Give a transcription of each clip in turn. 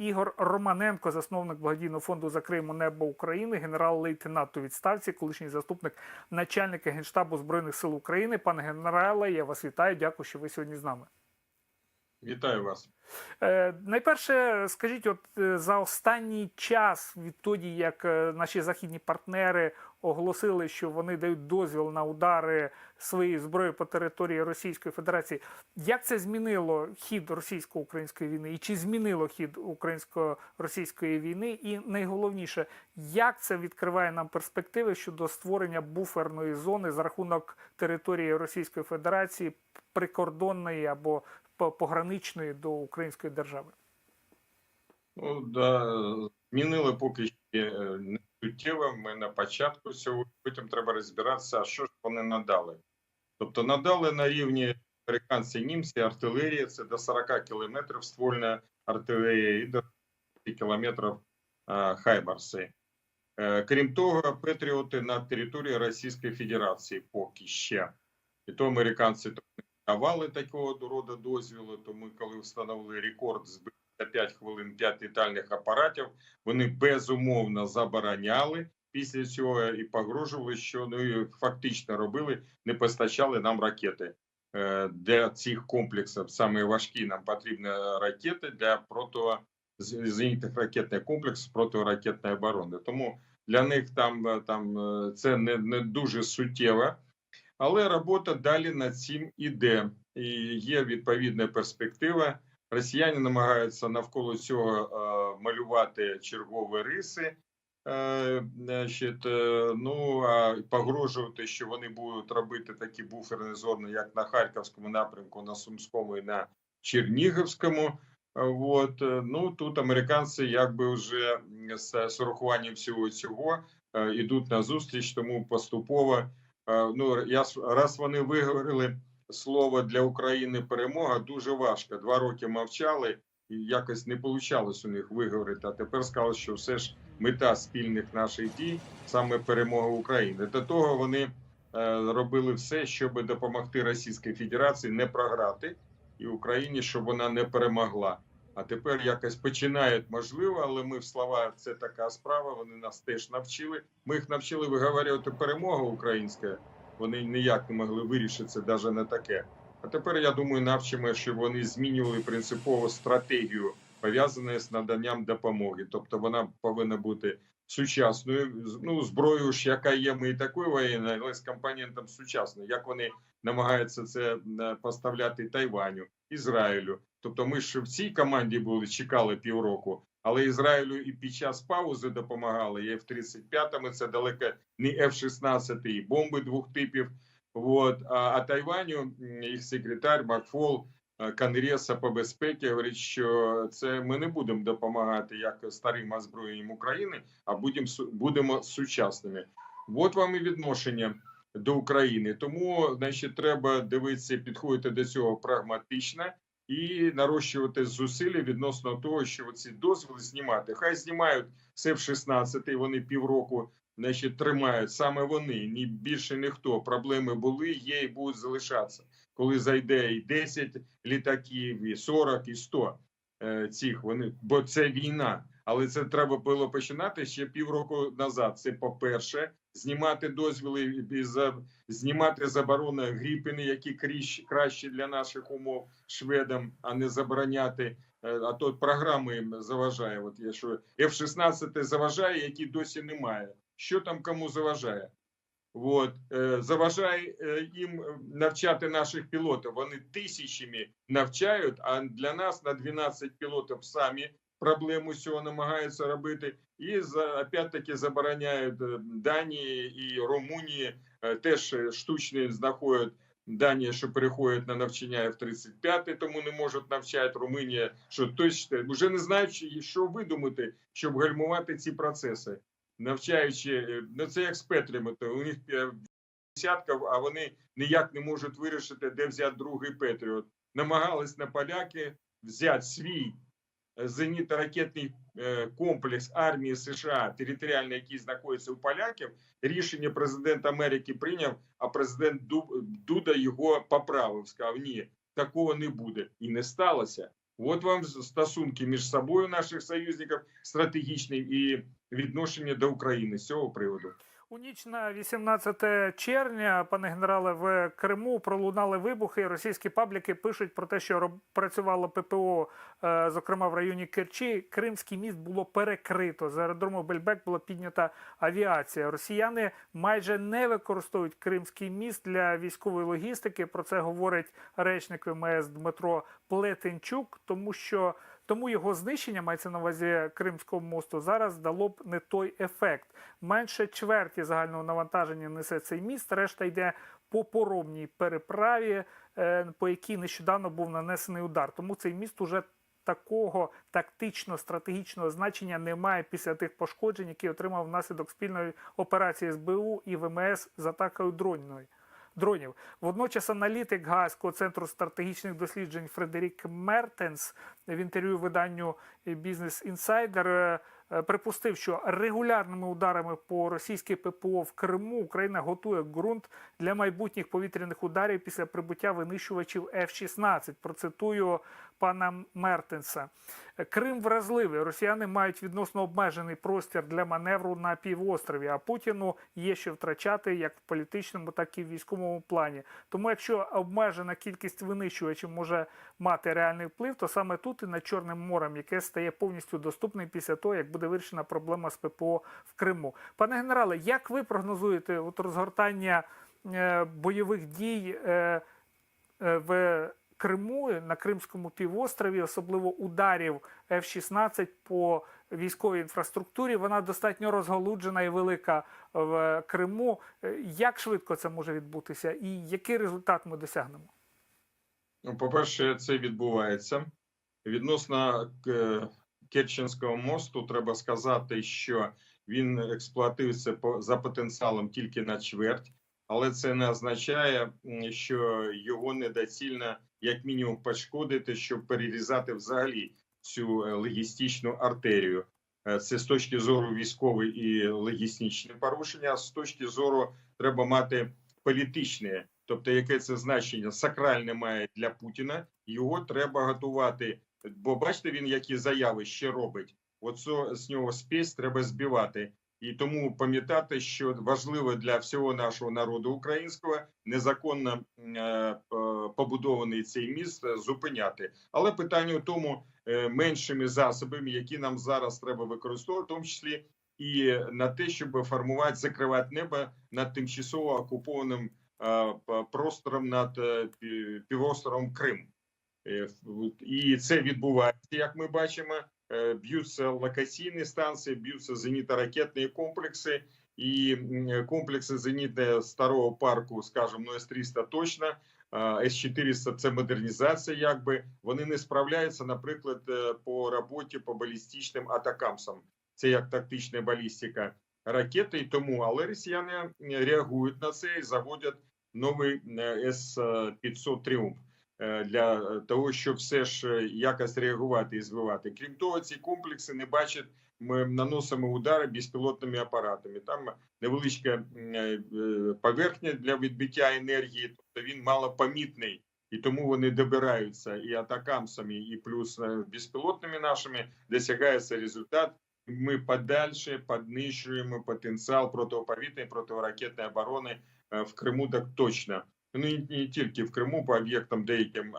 Ігор Романенко, засновник благодійного фонду за Криму Небо України, генерал-лейтенант у відставці, колишній заступник начальника генштабу збройних сил України. Пане генерале, я вас вітаю. Дякую, що ви сьогодні з нами. Вітаю вас. Е, найперше, скажіть, от е, за останній час, відтоді як е, наші західні партнери оголосили, що вони дають дозвіл на удари своєї зброї по території Російської Федерації, як це змінило хід російсько-української війни, і чи змінило хід українсько-російської війни? І найголовніше, як це відкриває нам перспективи щодо створення буферної зони за рахунок території Російської Федерації прикордонної або пограничної до української держави. Ну, да, змінили поки що е, не суттєво. Ми на початку сьогодні, потім треба розбиратися, а що ж вони надали. Тобто надали на рівні американці німці артилерії, це до 40 кілометрів ствольна артилерія і до 30 кілометрів е, хаймарси. Е, Крім того, патріоти на території Російської Федерації поки ще. І то американці давали такого роду дозвілу, тому коли встановили рекорд за 5 хвилин 5 літальних апаратів, вони безумовно забороняли після цього і погрожували, що ну фактично робили, не постачали нам ракети. Е, Для цих комплексів саме важкі нам потрібні ракети для прото зенітних ракетних комплексів протиракетної оборони. Тому для них там, е, там е, це не, не дуже суттєво. Але робота далі над цим іде, і є відповідна перспектива. Росіяни намагаються навколо цього е, малювати чергові риси, е, значить, е, ну а погрожувати, що вони будуть робити такі буферні зони, як на Харківському напрямку, на Сумському і на Чернігівському. От ну тут американці якби вже з, урахуванням всього цього ідуть на зустріч, тому поступово. Е, Ну я раз вони виговорили слово для України перемога, дуже важко. Два роки мовчали і якось не вийшло у них виговорити. А тепер сказали, що все ж мета спільних наших дій саме перемога України. До того вони е, робили все, щоб допомогти Російській Федерації не програти і Україні, щоб вона не перемогла. А тепер якось починають можливо, але ми в слова це така справа. Вони нас теж навчили. Ми їх навчили виговорювати перемога українська. Вони ніяк не могли вирішити навіть не таке. А тепер я думаю, навчимо, щоб вони змінювали принципово стратегію, пов'язану з наданням допомоги. Тобто вона повинна бути сучасною. Ну зброю ж, яка є, ми і такою воєнною, але з компонентом сучасною. Як вони намагаються це е, поставляти Тайваню, Ізраїлю. Тобто, ми ж в цій команді були, чекали півроку, але Ізраїлю і під час паузи допомагали. І F-35 це далеко не F-16 і бомби двох типів. Вот. А, а Тайваню їх секретар Макфол е, Конгреса по безпеці говорить, що це ми не будемо допомагати як старим озброєнням України, а будемо будемо сучасними. От вам і відношення до України. Тому значить, треба дивитися, підходити до цього прагматично і нарощувати зусилля відносно того, що ці дозволи знімати. Хай знімають з F-16, вони півроку значить, тримають саме вони, ні більше ніхто. Проблеми були, є і будуть залишатися. Коли зайде і 10 літаків, і 40, і 100 е, цих вони, бо це війна. Але це треба було починати ще півроку назад. Це по-перше, знімати дозвіли і знімати заборони гріпини, які кращі, для наших умов шведам, а не забороняти. Е, А то програми їм заважає. От є що F-16 заважає, які досі немає. Що там кому заважає? От е, заважає е, їм навчати наших пілотів. Вони тисячами навчають, а для нас на 12 пілотів самі проблему цього намагаються робити. І опять-таки забороняють е, Данії і Румунії е, теж е, штучно знаходять Данія, що переходять на навчання F-35, тому не можуть навчати Румунія, що точно вже не знають, що- видумати, щоб гальмувати ці процеси, навчаючи ну це як з то у них десятків, а вони ніяк не можуть вирішити, де взяти другий Петріот. Намагались на поляки взяти свій зенітно-ракетний е, комплекс армії США, територіальний, який знаходиться у поляків. Рішення президент Америки прийняв, а президент Ду- Дуда його поправив. Сказав: ні, такого не буде, і не сталося. От вам стосунки між собою наших союзників стратегічні і відношення до України з цього приводу. У ніч на 18 червня, пане генерале, в Криму пролунали вибухи. Російські пабліки пишуть про те, що працювало ППО, е, зокрема в районі Керчі. Кримський міст було перекрито. З аеродрому Бельбек була піднята авіація. Росіяни майже не використовують Кримський міст для військової логістики. Про це говорить речник ВМС Дмитро Плетенчук, тому що тому його знищення мається на увазі Кримського мосту зараз дало б не той ефект. Менше чверті загального навантаження несе цей міст. Решта йде по поромній переправі, е, по якій нещодавно був нанесений удар. Тому цей міст уже такого тактично-стратегічного значення немає після тих пошкоджень, які отримав внаслідок спільної операції СБУ і ВМС з атакою дронної. Дронів. Водночас аналітик Гаазького центру стратегічних досліджень Фредерік Мертенс в інтерв'ю виданню Бізнес Інсайдер припустив, що регулярними ударами по російській ППО в Криму Україна готує ґрунт для майбутніх повітряних ударів після прибуття винищувачів F-16. Процитую пана Мертенса. Крим вразливий. Росіяни мають відносно обмежений простір для маневру на півострові. А Путіну є що втрачати як в політичному, так і в військовому плані. Тому, якщо обмежена кількість винищувачів може мати реальний вплив, то саме тут і над Чорним морем, яке стає повністю доступним після того, як буде вирішена проблема з ППО в Криму. Пане генерале, як ви прогнозуєте от розгортання е, бойових дій е, е, в Криму на Кримському півострові, особливо ударів F-16 по військовій інфраструктурі. Вона достатньо розголуджена і велика в Криму. Як швидко це може відбутися, і який результат ми досягнемо? Ну, по-перше, це відбувається. Відносно Керченського мосту, треба сказати, що він експлуатується за потенціалом тільки на чверть, але це не означає, що його недоцільно як мінімум пошкодити, щоб перерізати взагалі цю е, логістичну артерію. Е, Це з точки зору військової і логістичні порушення. а З точки зору треба мати політичне, тобто яке це значення сакральне має для Путіна. Його треба готувати. Бо бачите, він які заяви ще робить. Оце з нього спесь треба збивати. І тому пам'ятати, що важливо для всього нашого народу українського незаконно е, побудований цей міст е, зупиняти. Але питання в тому е, меншими засобами, які нам зараз треба використовувати, в тому числі і на те, щоб формувати, закривати небо над тимчасово окупованим простором над півостровом Крим. Е, І це відбувається, як ми бачимо. Е, Б'ються локаційні станції, б'ються зенітно-ракетні комплекси і комплекси зенітного старого парку, скажімо, ну С-300 точно, а С-400 – це модернізація, якби вони не справляються, наприклад, е, по роботі по балістичним атакамсам. Це як тактична балістика ракети, і тому, але росіяни реагують на це і заводять новий е, С-500 Тріумф е, для того, щоб все ж е, якось реагувати і збивати. Крім того, ці комплекси не бачать. Ми наносимо удари безпілотними апаратами. Там невеличка е, е, поверхня для відбиття енергії, тобто він малопомітний, і тому вони добираються і атакамсами, і плюс е, безпілотними нашими досягається результат. Ми подальше піднищуємо потенціал протиповітряної протиракетної оборони е, в Криму так точно. Ну і не тільки в Криму, по об'єктам деяким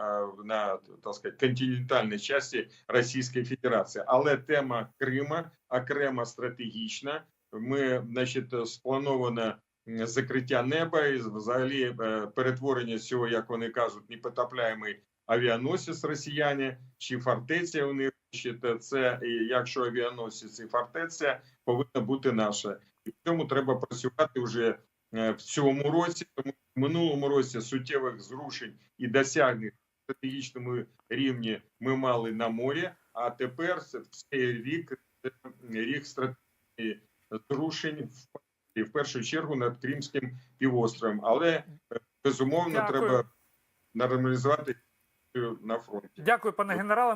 на так сказати, континентальній часті Російської Федерації. Але тема Крима окремо стратегічна. Ми, значить, сплановано закриття неба і взагалі е, перетворення цього, як вони кажуть, непотопляємий авіаносець росіяни чи фортеця у них. Це якщо авіаносець і фортеця повинна бути наша, і в цьому треба працювати вже в цьому році. Тому в минулому році суттєвих зрушень і досягнень в стратегічному рівні ми мали на морі. А тепер цей рік це рік стратегічних зрушень в першу чергу над Кримським півостровом. Але е, безумовно Дякую. треба нормалізувати на фронті. Дякую, пане генерале.